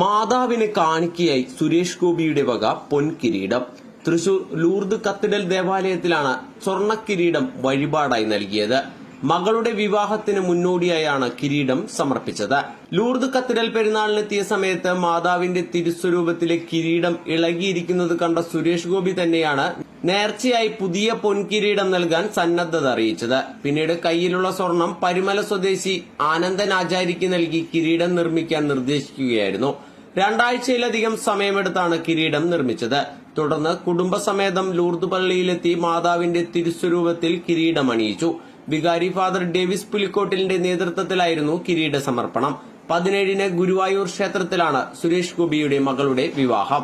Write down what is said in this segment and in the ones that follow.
മാതാവിന് കാണിക്കയായി സുരേഷ് ഗോപിയുടെ വക പൊൻകിരീടം. തൃശൂർ ലൂർദ് കത്തിടൽ ദേവാലയത്തിലാണ് സ്വർണക്കിരീടം വഴിപാടായി നൽകിയത്. മകളുടെ വിവാഹത്തിന് മുന്നോടിയായാണ് കിരീടം സമർപ്പിച്ചത്. ലൂർദ് കത്തിടൽ പെരുന്നാളിനെത്തിയ സമയത്ത് മാതാവിന്റെ തിരുസ്വരൂപത്തിലെ കിരീടം ഇളകിയിരിക്കുന്നത് കണ്ട സുരേഷ് ഗോപി തന്നെയാണ് നേർച്ചയായി പുതിയ പൊൻകിരീടം നൽകാൻ സന്നദ്ധത അറിയിച്ചത്. പിന്നീട് കയ്യിലുള്ള സ്വർണം പരിമല സ്വദേശി ആനന്ദൻ ആചാര്യക്ക് നൽകി കിരീടം നിർമ്മിക്കാൻ നിർദ്ദേശിക്കുകയായിരുന്നു. രണ്ടാഴ്ചയിലധികം സമയമെടുത്താണ് കിരീടം നിർമ്മിച്ചത്. തുടർന്ന് കുടുംബസമേതം ലൂർദ് പള്ളിയിലെത്തി മാതാവിന്റെ തിരുസ്വരൂപത്തിൽ കിരീടം അണിയിച്ചു വികാരി ഫാദർ ഡേവിസ് പുലിക്കോട്ടിലിന്റെ നേതൃത്വത്തിലായിരുന്നു കിരീട സമർപ്പണം പതിനേഴിന് ഗുരുവായൂർ ക്ഷേത്രത്തിലാണ് സുരേഷ് ഗോപിയുടെ മകളുടെ വിവാഹം.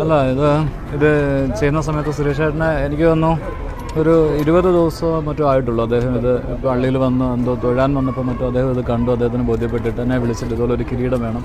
അല്ല ഇത് ഇത് ചെയ്യുന്ന സമയത്ത് സുരേഷ് ചേട്ടനെ എനിക്ക് തോന്നുന്നു ഒരു ഇരുപത് ദിവസം മറ്റോ ആയിട്ടുള്ളൂ. അദ്ദേഹം ഇത് പള്ളിയിൽ വന്ന് എന്തോ തൊഴാൻ വന്നപ്പോൾ മറ്റോ അദ്ദേഹം ഇത് കണ്ടു. അദ്ദേഹത്തിന് ബോധ്യപ്പെട്ടിട്ട് എന്നെ വിളിച്ചിട്ട് ഇതുപോലെ ഒരു കിരീടം വേണം.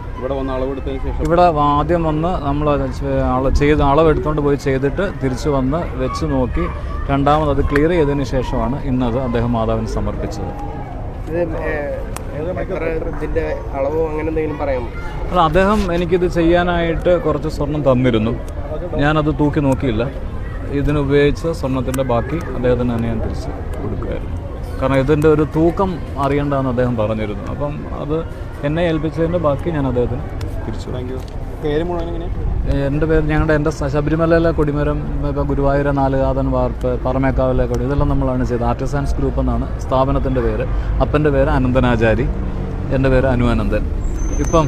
ഇവിടെ വന്ന് അളവെടുത്തതിന് ശേഷം ഇവിടെ ആദ്യം വന്ന് നമ്മൾ ആൾ ചെയ്ത് അളവെടുത്തുകൊണ്ട് പോയി ചെയ്തിട്ട് തിരിച്ചു വന്ന് വെച്ച് നോക്കി. രണ്ടാമത് അത് ക്ലിയർ ചെയ്തതിന് ശേഷമാണ് ഇന്നത് അദ്ദേഹം മാതാവിന് സമർപ്പിച്ചത്. അളവോ അങ്ങനെ എന്തെങ്കിലും പറയാമോ? അല്ല അദ്ദേഹം എനിക്കിത് ചെയ്യാനായിട്ട് കുറച്ച് സ്വർണം തന്നിരുന്നു. ഞാനത് തൂക്കി നോക്കിയില്ല. ഇതിനുപയോഗിച്ച സ്വർണത്തിന്റെ ബാക്കി അദ്ദേഹത്തിന് തന്നെ ഞാൻ തിരിച്ച് കൊടുക്കുമായിരുന്നു. കാരണം ഇതിന്റെ ഒരു തൂക്കം അറിയണ്ടെന്ന് അദ്ദേഹം പറഞ്ഞിരുന്നു. അപ്പം അത് എന്നെ ഏൽപ്പിച്ചതിന്റെ ബാക്കി ഞാൻ അദ്ദേഹത്തിന് തിരിച്ചു കൊടുത്തു. Thank you. പേര് മുഴുവൻ എന്റെ പേര് ഞങ്ങളുടെ എന്റെ ശബരിമലയിലെ കൊടിമരം ഇപ്പോൾ ഗുരുവായൂര നാലുകാതൻ വാർപ്പ് പറമേക്കാവിലെ കൊടി ഇതെല്ലാം നമ്മളാണ് ചെയ്തത്. ആർട്ടിസാൻസ് ഗ്രൂപ്പ് എന്നാണ് സ്ഥാപനത്തിന്റെ പേര്. അപ്പന്റെ പേര് അനന്തനാചാരി എന്റെ പേര് അനു അനന്തൻ. ഇപ്പം